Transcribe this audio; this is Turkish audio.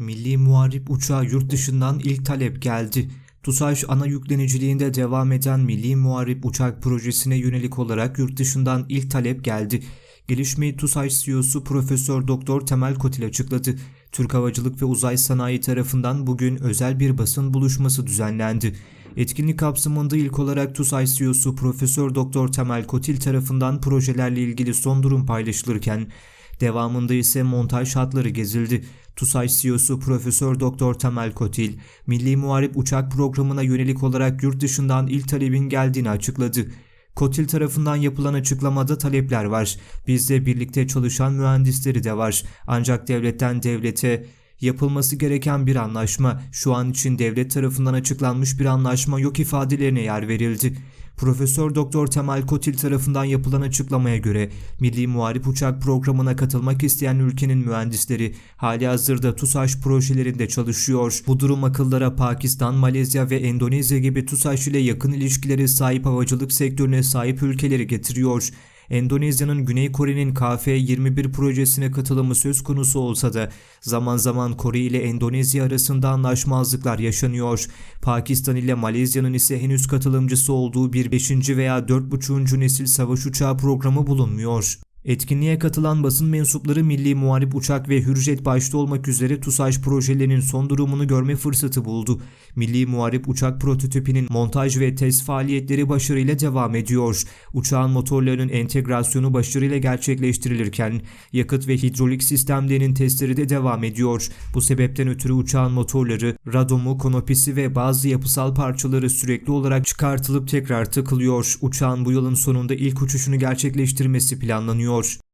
Milli Muharip uçağı yurt dışından ilk talep geldi. TUSAŞ ana yükleniciliğinde devam eden Milli Muharip uçak projesine yönelik olarak yurt dışından ilk talep geldi. Gelişmeyi TUSAŞ CEO'su Profesör Doktor Temel Kotil açıkladı. Türk Havacılık ve Uzay Sanayi tarafından bugün özel bir basın buluşması düzenlendi. Etkinlik kapsamında ilk olarak TUSAŞ CEO'su Profesör Doktor Temel Kotil tarafından projelerle ilgili son durum paylaşılırken devamında ise montaj hatları gezildi. TUSAŞ CEO'su Profesör Doktor Temel Kotil, Milli Muharip Uçak Programı'na yönelik olarak yurt dışından ilk talebin geldiğini açıkladı. Kotil tarafından yapılan açıklamada talepler var. Bizde birlikte çalışan mühendisleri de var. Ancak devletten devlete yapılması gereken bir anlaşma, şu an için devlet tarafından açıklanmış bir anlaşma yok ifadelerine yer verildi. Profesör Doktor Temel Kotil tarafından yapılan açıklamaya göre Milli Muharip Uçak Programı'na katılmak isteyen ülkenin mühendisleri hali hazırda TUSAŞ projelerinde çalışıyor. Bu durum akıllara Pakistan, Malezya ve Endonezya gibi TUSAŞ ile yakın ilişkileri sahip havacılık sektörüne sahip ülkeleri getiriyor. Endonezya'nın Güney Kore'nin KF-21 projesine katılımı söz konusu olsa da zaman zaman Kore ile Endonezya arasında anlaşmazlıklar yaşanıyor. Pakistan ile Malezya'nın ise henüz katılımcısı olduğu bir 5. veya 4.5. nesil savaş uçağı programı bulunmuyor. Etkinliğe katılan basın mensupları Milli Muharip Uçak ve Hürjet başta olmak üzere TUSAŞ projelerinin son durumunu görme fırsatı buldu. Milli Muharip Uçak prototipinin montaj ve test faaliyetleri başarıyla devam ediyor. Uçağın motorlarının entegrasyonu başarıyla gerçekleştirilirken yakıt ve hidrolik sistemlerinin testleri de devam ediyor. Bu sebepten ötürü uçağın motorları, radomu, konopisi ve bazı yapısal parçaları sürekli olarak çıkartılıp tekrar takılıyor. Uçağın bu yılın sonunda ilk uçuşunu gerçekleştirmesi planlanıyor görünüyor.